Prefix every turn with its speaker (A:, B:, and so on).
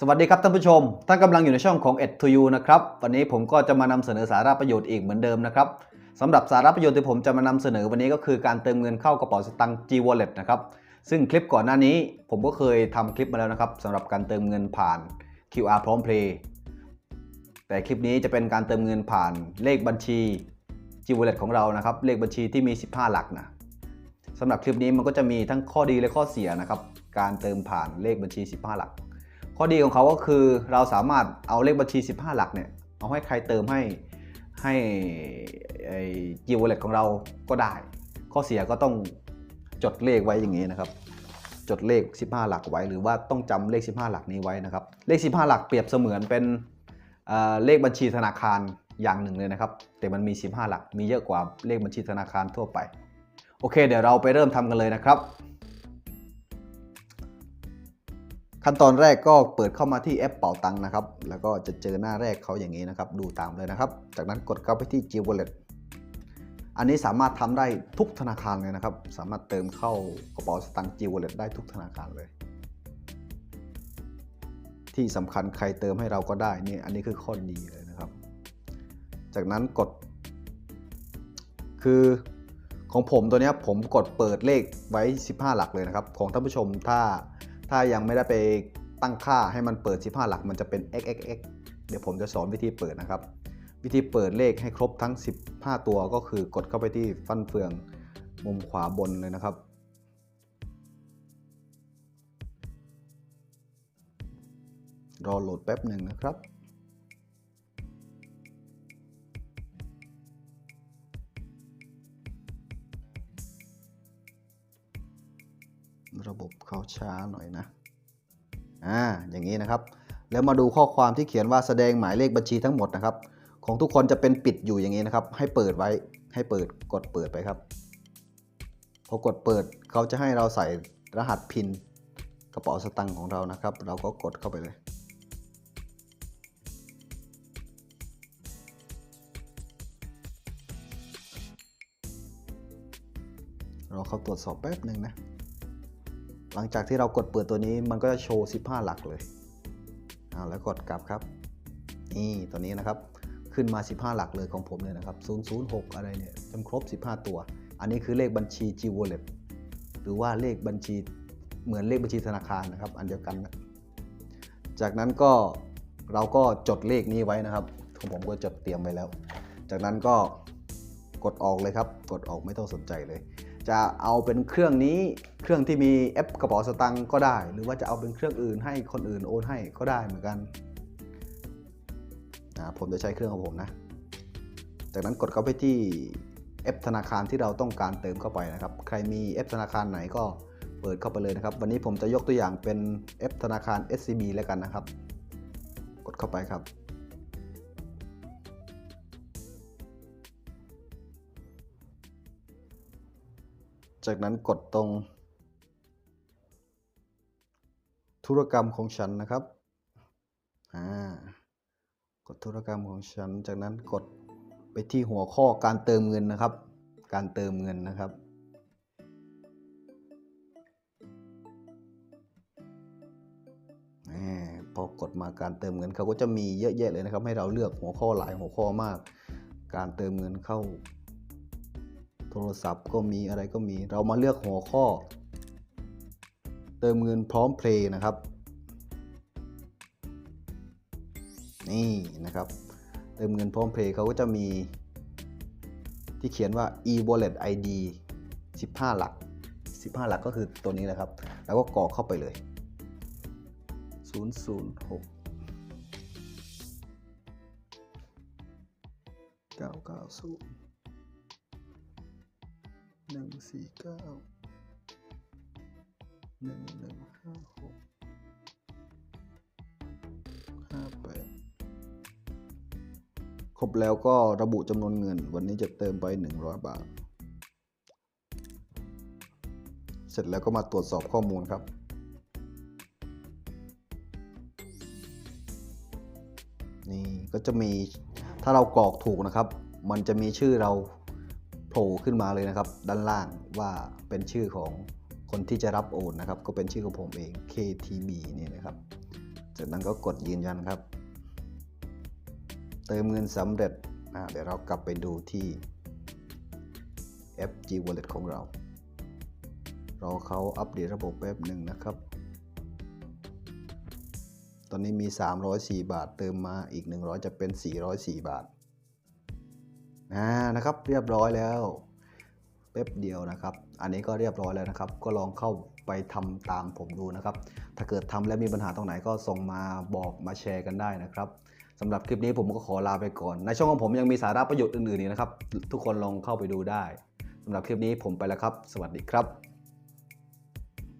A: สวัสดีครับท่านผู้ชม ท่านกำลังอยู่ในช่องของ e d to you นะครับ วันนี้ผมก็จะมานำเสนอสาระประโยชน์อีกเหมือนเดิมนะครับสำหรับสาระประโยชน์ที่ผมจะมานำเสนอวันนี้ก็คือการเติมเงินเข้ากระเป๋าสตางค์ G Wallet นะครับ ซึ่งคลิปก่อนหน้านี้ผมก็เคยทำคลิปมาแล้วนะครับสำหรับการเติมเงินผ่าน QR พร้อมเพลย์แต่คลิปนี้จะเป็นการเติมเงินผ่านเลขบัญชี G Wallet ของเรานะครับ เลขบัญชีที่มี 15 หลักนะสำหรับคลิปนี้มันก็จะมีทั้งข้อดีและข้อเสียนะครับ การเติมผ่านเลขบัญชี 15 หลัก ข้อดีของเขาก็คือเราสามารถเอาเลขบัญชี 15 หลักเนี่ยเอาให้ใครเติมให้ให้ไอ้จีวอลเล็ตของเราก็ได้ ข้อเสียก็ต้องจดเลขไว้อย่างนี้นะครับจดเลข 15 หลักไว้หรือว่าต้องจำเลข 15 หลักนี้ไว้นะครับ เลข 15 หลักเปรียบเสมือนเป็นเเลขบัญชีธนาคารอย่างหนึ่งเลยนะครับ แต่มันมี 15 หลักมีเยอะกว่าเลขบัญชีธนาคารทั่วไป โอเค เดี๋ยวเราไปเริ่มทำกันเลยนะครับ ขั้นตอนแรกก็เปิดเข้ามาที่แอปเป่าตังค์นะครับ แล้วก็จะเจอหน้าแรกเขาอย่างนี้นะครับ ดูตามเลยนะครับ จากนั้นกดเข้าไปที่ G Wallet อันนี้สามารถทำได้ทุกธนาคารเลยนะครับ สามารถเติมเข้ากระเป๋าสตางค์ G Wallet ได้ทุกธนาคารเลย ที่สำคัญใครเติมให้เราก็ได้นี่อันนี้คือข้อดีเลยนะครับ จากนั้นกด คือของผมตัวนี้ผมกดเปิดเลขไว้ 15 หลักเลยนะครับ ของท่านผู้ชมถ้า ถ้ายังไม่ได้ไปตั้งค่าให้มันเปิด 15 หลักมันจะเป็น xxx เดี๋ยวผมจะสอนวิธีเปิดนะครับ วิธีเปิดเลขให้ครบทั้ง 15 ตัวก็คือกดเข้าไปที่ฟันเฟืองมุมขวาบนเลยนะครับ รอโหลดแป๊บหนึ่งนะครับ บเขาช้าหน่อยนะ อ่า อย่างนี้นะครับ แล้วมาดูข้อความที่เขียนว่าแสดงหมายเลขบัญชีทั้งหมดนะครับ ของทุกคนจะเป็นปิดอยู่อย่างนี้นะครับ ให้เปิดไว้ ให้เปิด กดเปิดไปครับ พอกดเปิดเขาจะให้เราใส่รหัสพินกระเป๋าสตังค์ของเรานะครับ เราก็กดเข้าไปเลย เราเข้าตรวจสอบแป๊บหนึ่งนะ หลังจากที่เรากดเปิดตัวนี้มันก็จะโชว์ 15 หลักเลยเอาแล้วกดกลับครับ นี่ตัวนี้นะครับ ขึ้นมา 15 หลักเลยของผมเลยนะครับ 006 อะไรเนี่ยจนครบ 15 ตัว อันนี้คือเลขบัญชี G Wallet หรือว่าเลขบัญชีเหมือนเลขบัญชีธนาคารนะครับ อันเดียวกันนะจากนั้นก็เราก็จดเลขนี้ไว้นะครับของผมก็จดเตรียมไว้แล้ว จากนั้นก็กดออกเลยครับ กดออกไม่ต้องสนใจเลย จะเอาเป็นเครื่องนี้เครื่องที่มีแอปกระเป๋าสตังก็ได้ หรือว่าจะเอาเป็นเครื่องอื่นให้คนอื่นโอนให้ก็ได้เหมือนกันอ่าผมจะใช้เครื่องของผมนะ จากนั้นกดเข้าไปที่แอปธนาคารที่เราต้องการเติมเข้าไปนะครับ ใครมีแอปธนาคารไหนก็เปิดเข้าไปเลยนะครับ วันนี้ผมจะยกตัวอย่างเป็นแอปธนาคาร SCB แล้วกันนะครับ กดเข้าไปครับ จากนั้นกดตรง ธุรกรรมของฉันนะครับอ่ากดธุรกรรมของฉัน จากนั้นกดไปที่หัวข้อการเติมเงินนะครับ การเติมเงินนะครับอ่พอกดมาการเติมเงินเขาก็จะมีเยอะแยะเลยนะครับ ให้เราเลือกหัวข้อหลายหัวข้อมาก การเติมเงินเข้า รศัพท์ก็มีอะไรก็มี เรามาเลือกหัวข้อ เติมเงินพร้อมเพลย์นะครับ นี่นะครับ เติมเงินพร้อมเพลย์เขาก็จะมี ที่เขียนว่า e-wallet id 15 หลัก 15 หลักก็คือตัวนี้แหละครับ แล้วก็กรอกเข้าไปเลย 006 990 หนึ่งสี่เก้าหนึ่งหนึ่งห้าหกห้าแปดครบแล้วก็ระบุจำนวนเงิน วันนี้จะเติมไป100บาท เสร็จแล้วก็มาตรวจสอบข้อมูลครับนี่ก็จะมีถ้าเรากรอกถูกนะครับ มันจะมีชื่อเรา ล่ขึ้นมาเลยนะครับ ด้านล่างว่าเป็นชื่อของคนที่จะรับโอนนะครับ ก็เป็นชื่อของผมเอง KTB นี่นะครับ จากนั้นก็กดยืนยันครับ เติมเงินสำเร็จเดี๋ยวเรากลับไปดูที่ FG Wallet ของเรา รอเขาอัปเดตระบบแป๊บหนึ่งนะครับ ตอนนี้มี 304 บาท เติมมาอีก 100 จะเป็น 404 บาท อ่านะครับ เรียบร้อยแล้วแป๊บเดียวนะครับ อันนี้ก็เรียบร้อยแล้วนะครับ ก็ลองเข้าไปทำตามผมดูนะครับ ถ้าเกิดทำแล้วมีปัญหาตรงไหนก็ส่งมาบอกมาแชร์กันได้นะครับสำหรับคลิปนี้ผมก็ขอลาไปก่อน ในช่องของผมยังมีสาระประโยชน์อื่นๆอีกนะครับ ทุกคนลองเข้าไปดูได้สำหรับคลิปนี้ผมไปแล้วครับ สวัสดีครับ